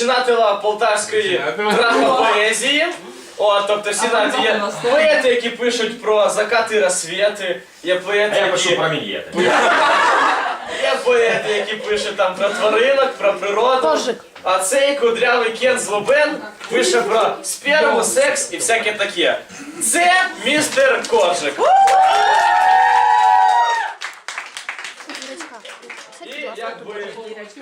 починателя полтавської поезії. О, тобто всі знають, є поети, які пишуть про закати і розсвіти, є поети, Я пишу які... про мін'єти. Є поети, які пишуть там про тваринок, про природу. Кожик. А цей кудрявий Кен Злобен пише про сперму, секс і всяке таке. Це містер Коржик. Якби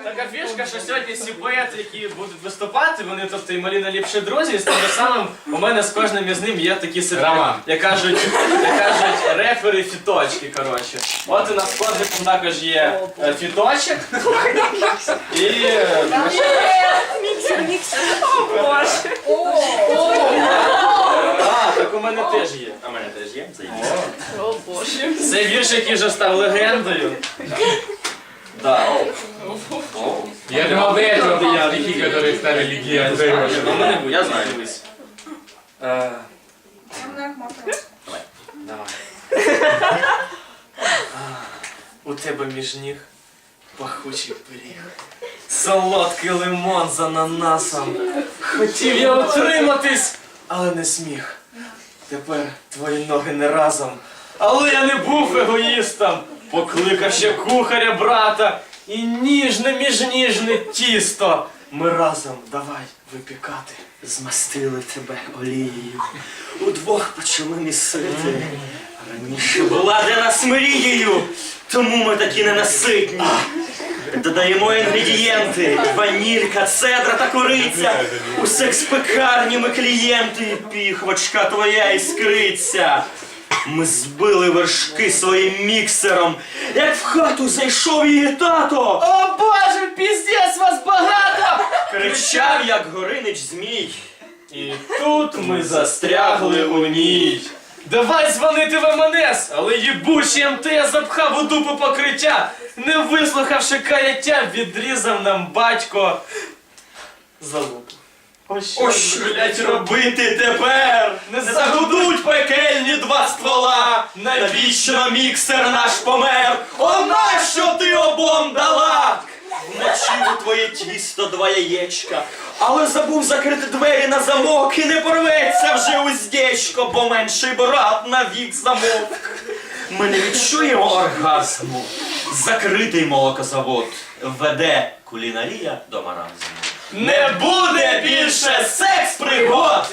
така фішка, що сьогодні всі поети, які будуть виступати, вони тобто і малі найліпші друзі, і з тим самим у мене з кожним із ним є такі Роман. як кажуть, як кажуть, рефери фіточки. Коротше. От у нас Коржиком також є е, фіточок. І е, Міксер, міксер. а, так у мене теж є. А в мене теж є. Це є. О боже. Це вірш, який вже став легендою. Да. Я думал, до этого были стихи, которые стали легендой. Ну, мене буде, я знаю. Дивись. Е, У тебе між ніг пахучий пиріг. Солодкий лимон з ананасом. Хотів я утриматись, але не сміх. Тепер твої ноги не разом. Але я не був егоїстом. Покликав ще кухаря брата і ніжне між ніжне тісто. Ми разом давай випікати. Змастили тебе олією, удвох почали місити. Раніше була для нас мрією, тому ми такі ненаситні. Додаємо інгредієнти, ванілька, цедра та кориця. У секс-пекарні ми клієнти, піхвочка твоя іскриться. Ми збили вершки своїм міксером, як в хату зайшов її тато. О боже, піздець вас багато! Кричав, як горинич змій. І тут ми застрягли у ній. Давай дзвонити в МНС, але їбучий МТС запхав у дупу покриття, не вислухавши каяття, відрізав нам батько залупу. О, що, О, що, блядь, робити? тепер? Не загудуть пекельні два ствола. Навіщо міксер наш помер? О, нащо ти обом дала? Вмочив у твоє тісто два яєчка, але забув закрити двері на замок і не порветься вже уздечко, бо менший брат навік замовк. Ми не відчуємо оргазму. Закритий молокозавод веде кулінарія до маразму. Не буде більше секс пригод!